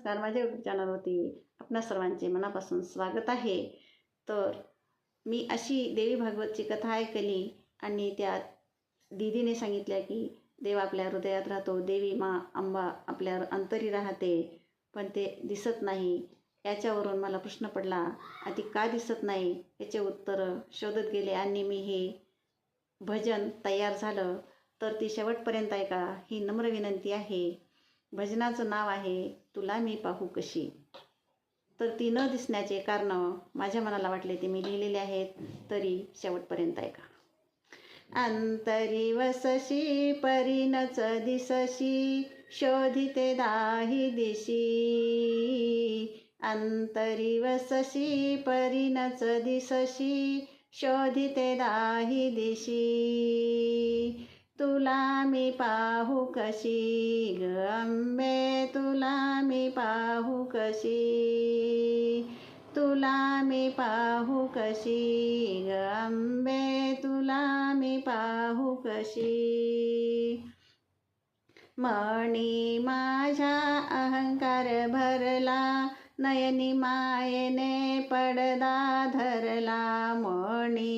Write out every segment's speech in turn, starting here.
नमस्कार. माझ्या यूट्यूब चॅनलवरती आपणा सर्वांचे मनापासून स्वागत आहे. तर मी अशी देवी भागवतची कथा ऐकली आणि त्यात दीदीने सांगितल्या की देव आपल्या हृदयात राहतो. देवी मा अंबा आपल्या अंतरी राहते पण ते दिसत नाही. याच्यावरून मला प्रश्न पडला आधी का दिसत नाही? याचे उत्तर शोधत गेले आणि मी हे भजन तयार झालं. तर ती शेवटपर्यंत ऐका ही नम्र विनंती आहे. भजनाचं नाव आहे तुला मी पाहू कशी? तर ती न दिसण्याचे कारण माझ्या मनाला वाटले ते मी लिहिलेले आहेत तरी शेवटपर्यंत ऐका. अंतरी वसशी परीनच दिसशी शोधिते दाही दिशी. अंतरी वसशी परीनच दिसशी शोधिते दाही दिशी. तुला मी पाहू कशी? ग अंबे तुला मी पाहू कशी? तुला मी पाहू कशी? ग अंबे तुला मी पाहू कशी? मणी माझ्या अहंकार भरला नयनी मायेने पडदा धरला. मणी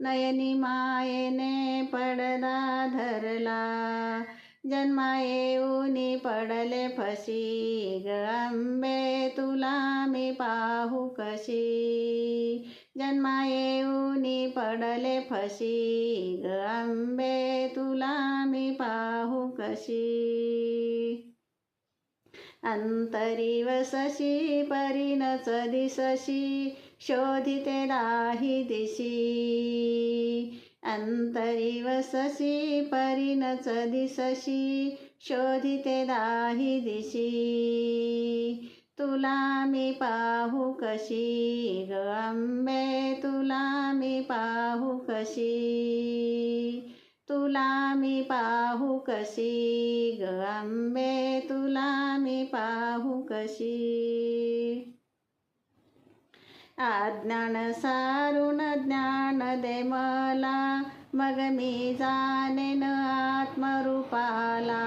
नयनी मायेने पडदा धरला. जन्मा येऊनी पडले फशी. ग अंबे तुला मी पाहू कशी. जन्मा येऊनी पडले फशी. ग अंबे तुला मी पाहू कशी. अंतरी वसशी परीनच दिसशी शोधिते दाही दिशी. अंतरी परिन परीनच दिसशी शोधिते दाही दिशी. तुला मी पाहू कशी? ग अंबे तुला मी पाहू कशी? तुला मी पाहू कशी? ग अंबे तुला मी पाहू कशी? अज्ञान सारून ज्ञान दे मला मग मी जाणेन आत्मरूपाला.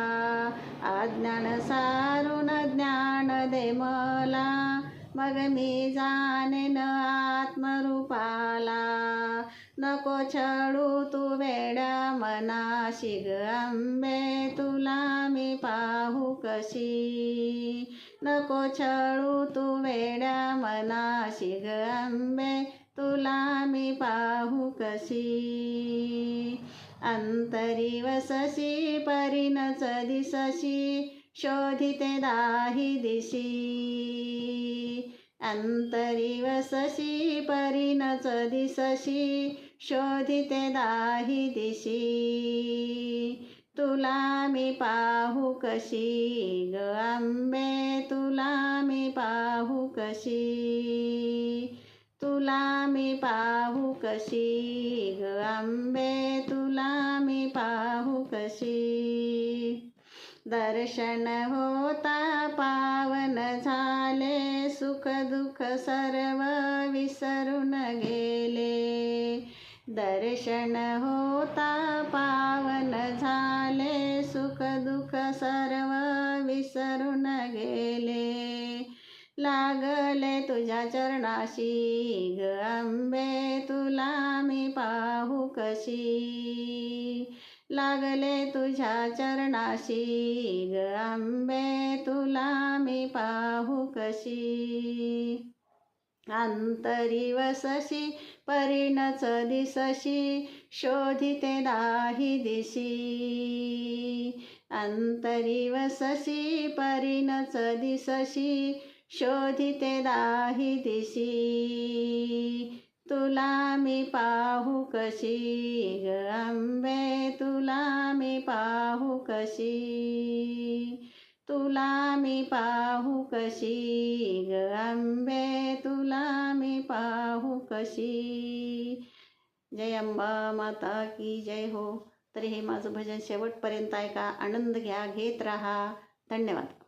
अज्ञान सारून ज्ञान दे मला मग मी जाणेन आत्मरूपाला. नको छळू तू वेड्या मनाशी ग तुला मी पाहू कशी? नको छळू तू वेड्या मनाशी ग आंबे तुला मी पाहू कशी? अंतरी वसशी परीनच दिसशी शोधिते दाही दिशी. अंतरी वसशी परीनच दिसशी शोधिते दाही दिशी. तुला मी पाहू कशी? ग आंबे तुला मी पाहू कशी? तुला मी पाहू कशी? ग आंबे तुला मी पाहू कशी? दर्शन होता पावन झाले सुख दुःख सर्व विसरून गेले. दर्शन होता पावन झाले सुख दुःख सर्व विसरून गेले. लागले तुझ्या चरणाशी ग अंबे तुला मी पाहू कशी? लागले तुझ्या चरणाशी ग अंबे तुला मी पाहू कशी? अंतरी वसशी परीनच दिसशी शोधिते दाहि दिशी. अंतरी वसशी परीनच दिसशी शोधिते दाहि दिशी. तुला मी पाहू कशी? ग अंबे तुला मी पाहू कशी? तुला मी पाहू कशी? ग अंबे तुला मी पाहू कशी? जय अंबा माता की जय हो. तर हे माझं भजन शेवटपर्यंत ऐका. आनंद घ्या घेत राहा. धन्यवाद.